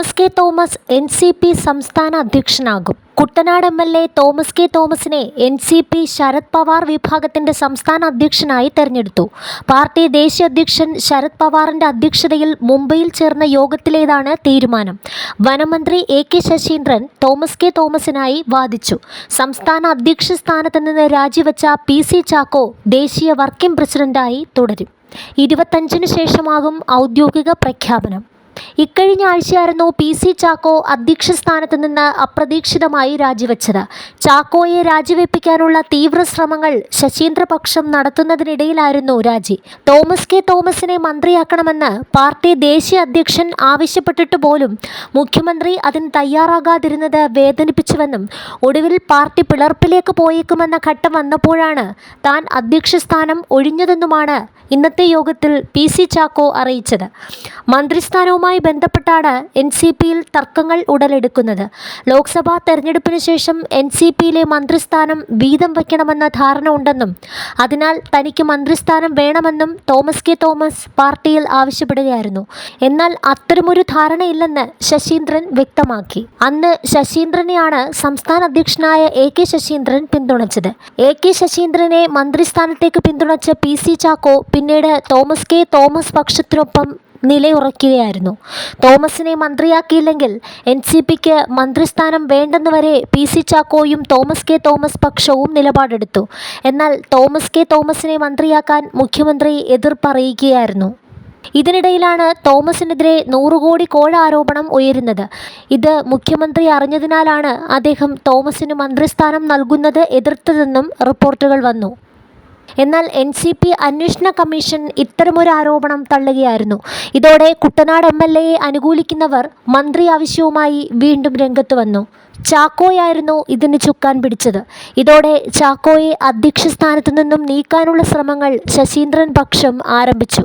Thomas K Thomas N C P സംസ്ഥാന അധ്യക്ഷനാകും. Kuttanad M L A Thomas K തോമസിനെ N C P Sharad Pawar വിഭാഗത്തിന്റെ സംസ്ഥാന അധ്യക്ഷനായി തെരഞ്ഞെടുത്തു. പാർട്ടി ദേശീയ അധ്യക്ഷൻ ശരത് പവാറിന്റെ അധ്യക്ഷതയിൽ മുംബൈയിൽ ചേർന്ന യോഗത്തിലേതാണ് തീരുമാനം. വനമന്ത്രി A K Saseendran Thomas K തോമസിനായി വാദിച്ചു. സംസ്ഥാന അധ്യക്ഷ സ്ഥാനത്ത് നിന്ന് രാജിവെച്ച പി സി ചാക്കോ ദേശീയ വർക്കിംഗ് പ്രസിഡന്റായി തുടരും. ഇരുപത്തഞ്ചിന് ശേഷമാകും ഔദ്യോഗിക പ്രഖ്യാപനം. ഇക്കഴിഞ്ഞ ആഴ്ചയായിരുന്നു പി സി ചാക്കോ അധ്യക്ഷ സ്ഥാനത്ത് നിന്ന് അപ്രതീക്ഷിതമായി രാജിവെച്ചത്. ചാക്കോയെ രാജിവെപ്പിക്കാനുള്ള തീവ്ര ശ്രമങ്ങൾ ശശീന്ദ്രപക്ഷം നടത്തുന്നതിനിടയിലായിരുന്നു രാജി. തോമസ് കെ തോമസിനെ മന്ത്രിയാക്കണമെന്ന് പാർട്ടി ദേശീയ അധ്യക്ഷൻ ആവശ്യപ്പെട്ടിട്ട് പോലും മുഖ്യമന്ത്രി അതിന് തയ്യാറാകാതിരുന്നത് വേദനിപ്പിച്ചുവെന്നും ഒടുവിൽ പാർട്ടി പിളർപ്പിലേക്ക് പോയേക്കുമെന്ന ഘട്ടം വന്നപ്പോഴാണ് താൻ അധ്യക്ഷ സ്ഥാനം ഒഴിഞ്ഞതെന്നുമാണ് ഇന്നത്തെ യോഗത്തിൽ പി സി ചാക്കോ അറിയിച്ചത്. മന്ത്രിസ്ഥാനവുമായി ബന്ധപ്പെട്ടാണ് എൻ സി പിയിൽ തർക്കങ്ങൾ ഉടലെടുക്കുന്നത്. ലോക്സഭാ തെരഞ്ഞെടുപ്പിന് ശേഷം എൻ സി പിയിലെ മന്ത്രിസ്ഥാനം വീതം വയ്ക്കണമെന്ന ധാരണ ഉണ്ടെന്നും അതിനാൽ തനിക്ക് മന്ത്രിസ്ഥാനം വേണമെന്നും തോമസ് കെ തോമസ് പാർട്ടിയിൽ ആവശ്യപ്പെടുകയായിരുന്നു. എന്നാൽ അത്തരമൊരു ധാരണയില്ലെന്ന് ശശീന്ദ്രൻ വ്യക്തമാക്കി. അന്ന് ശശീന്ദ്രനെയാണ് സംസ്ഥാന അധ്യക്ഷനായ എ കെ ശശീന്ദ്രൻ പിന്തുണച്ചത്. എ കെ ശശീന്ദ്രനെ മന്ത്രിസ്ഥാനത്തേക്ക് പിന്തുണച്ച പി സി ചാക്കോ പിന്നീട് തോമസ് കെ തോമസ് പക്ഷത്തിനൊപ്പം നിലയുറയ്ക്കുകയായിരുന്നു. തോമസിനെ മന്ത്രിയാക്കിയില്ലെങ്കിൽ എൻ സി പിക്ക് മന്ത്രിസ്ഥാനം വേണ്ടെന്ന് വരെ പി സി ചാക്കോയും തോമസ് കെ തോമസ് പക്ഷവും നിലപാടെടുത്തു. എന്നാൽ തോമസ് കെ തോമസിനെ മന്ത്രിയാക്കാൻ മുഖ്യമന്ത്രി എതിർപ്പറിയിക്കുകയായിരുന്നു. ഇതിനിടയിലാണ് തോമസിനെതിരെ നൂറുകോടി കോഴ ആരോപണം ഉയരുന്നത്. ഇത് മുഖ്യമന്ത്രി അറിഞ്ഞതിനാലാണ് അദ്ദേഹം തോമസിന് മന്ത്രിസ്ഥാനം നൽകുന്നത് എതിർത്തതെന്നും റിപ്പോർട്ടുകൾ വന്നു. എന്നാൽ എൻ സി പി അന്വേഷണ കമ്മീഷൻ ഇത്തരമൊരു ആരോപണം തള്ളുകയായിരുന്നു. ഇതോടെ കുട്ടനാട് എം എൽ എയെ അനുകൂലിക്കുന്നവർ മന്ത്രി ആവശ്യവുമായി വീണ്ടും രംഗത്ത് വന്നു. ചാക്കോയായിരുന്നു ഇതിന് ചുക്കാൻ പിടിച്ചത്. ഇതോടെ ചാക്കോയെ അധ്യക്ഷ സ്ഥാനത്തു നിന്നും നീക്കാനുള്ള ശ്രമങ്ങൾ ശശീന്ദ്രൻ പക്ഷം ആരംഭിച്ചു.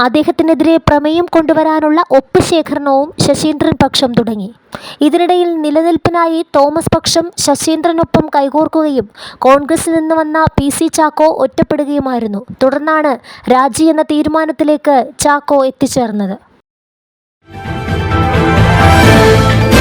അദ്ദേഹത്തിനെതിരെ പ്രമേയം കൊണ്ടുവരാനുള്ള ഒപ്പ് ശേഖരണവും ശശീന്ദ്രൻ പക്ഷം തുടങ്ങി. ഇതിനിടയിൽ നിലനിൽപ്പിനായി തോമസ് പക്ഷം ശശീന്ദ്രനൊപ്പം കൈകോർക്കുകയും കോൺഗ്രസിൽ നിന്ന് വന്ന പി സി ചാക്കോ ഒറ്റപ്പെടുകയുമായിരുന്നു. തുടർന്നാണ് രാജി എന്ന തീരുമാനത്തിലേക്ക് ചാക്കോ എത്തിച്ചേർന്നത്.